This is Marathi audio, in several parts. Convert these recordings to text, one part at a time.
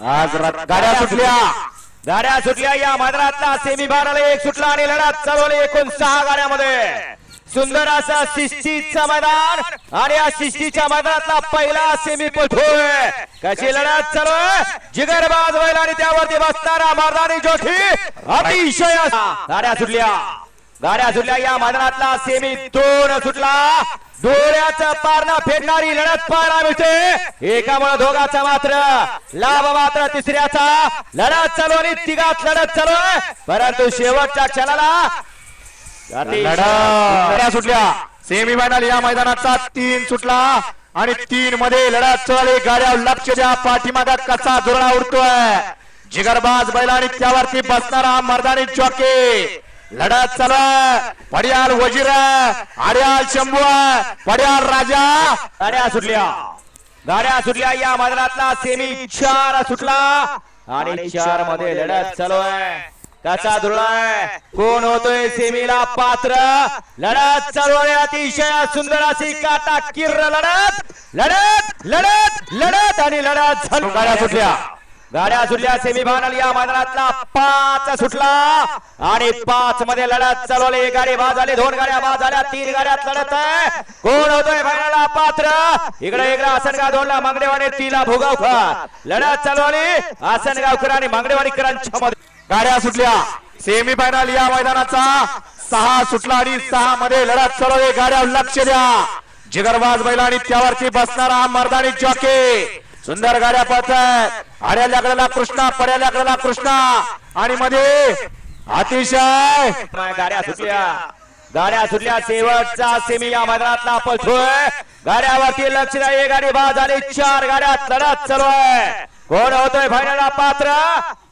आज गाड्या सुटल्या. गाड्या सुटल्या या मैदानातला सेमी फायनल एक सुटला आणि लढत चालवली एकूण सहा गाड्यामध्ये. सुंदर असा शिस्तीचा मैदान आणि या शिस्तीच्या मैदानातला पहिला सेमी पळतोय कशी लढत चालू जिगरबाज बैल आणि त्यावरती बसणारा मर्दानी जोठी अतिशय गाड्या सुटल्या. गाड्या सुटल्या या मैदानातला सेमी दोन सुटला. डोळ्याचं पारणं फेडणारी लढत पाहायला मिळते एकामुळे दोघाचा मात्र लाभ मात्र तिसऱ्याचा. लढत चालू आणि तिघात लढत चालू. परंतु शेवटच्या क्षणाला सुटल्या. सेमी फायनल या मैदानाचा तीन सुटला. आणि तीन मध्ये लढत चढली गाड्या लक्ष द्या पाठीमागा कसा जोरणा उडतोय? जिगरबाज बैल आणि त्यावरती बसणारा मर्दानी जॉकी लढत चला पड्याल पडियाल वजीर आड्याल शंभू पड्याल राजा. गाड्या सुटल्या. गाड्या सुटल्या. या मैदानातला सेमी चार सुटला. आणि चारमध्ये लढत चालू आहे. कसा धुळाय कोण होतोय सेमीला पात्र? लढत चालू आहे. अतिशय सुंदर अशी काटा किर्र लढत. लढत लढत लढत. आणि लढत चालू गाड्या सुटल्या. गाड्या सुटल्या सेमीफायनल या मैदानातला पाच सुटला. आणि पाच मध्ये लढत चालवली. एक गाडी बाद झाली दोन गाड्या बाद झाल्या तीन गाड्यात लढत आहे. कोण होतोय फायनलला? पात्र. इकडे इकडे आसनगाव दोनला मांगडेवाडी तीला भोगावकर लढत चालवली आसनगावकर आणि मांगडेवाडीकरांच्या मध्ये गाड्या सुटल्या. सेमीफायनल या मैदानाचा सहा सुटला आणि सहा मध्ये लढत चढवली गाड्या लक्ष द्या. जिगरबाज बैला आणि त्यावरती बसणारा मर्दानी जॉके. सुंदर गाड्या पळतात आड्या लागलेला कृष्णा पड्या लागलेला कृष्णा. आणि मध्ये अतिशय गाड्या सुटल्या. गाड्या सुटल्या. शेवटचा सेमी या मैदानातला पळतोय. गाड्यावरती लक्ष नाही गाडी बाद झाली. चार गाड्या लढत चालू आहे कोण होतोय? फायनलला पात्र.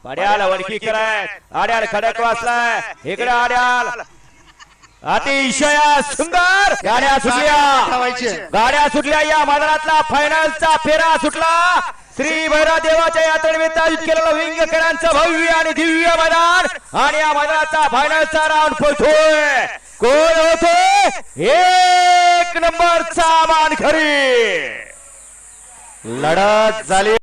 पड्याला वडकी कराय आड्याल खडक वाचलाय. इकडे आड्याल. अतिशय सुंदर गाड्या सुटल्या. गाड्या सुटल्या या मैदानातला फायनलचा फेरा सुटला. श्री भैरव देवाच्या यात्रेनिमित्त आयोजित केलेलं विंगकरांचं भव्य आणि दिव्य मैदान. आणि या मैदानाचा फायनलचा राऊंड पळतोय कोण होतोय एक नंबरचा मान खरी लढत झाली.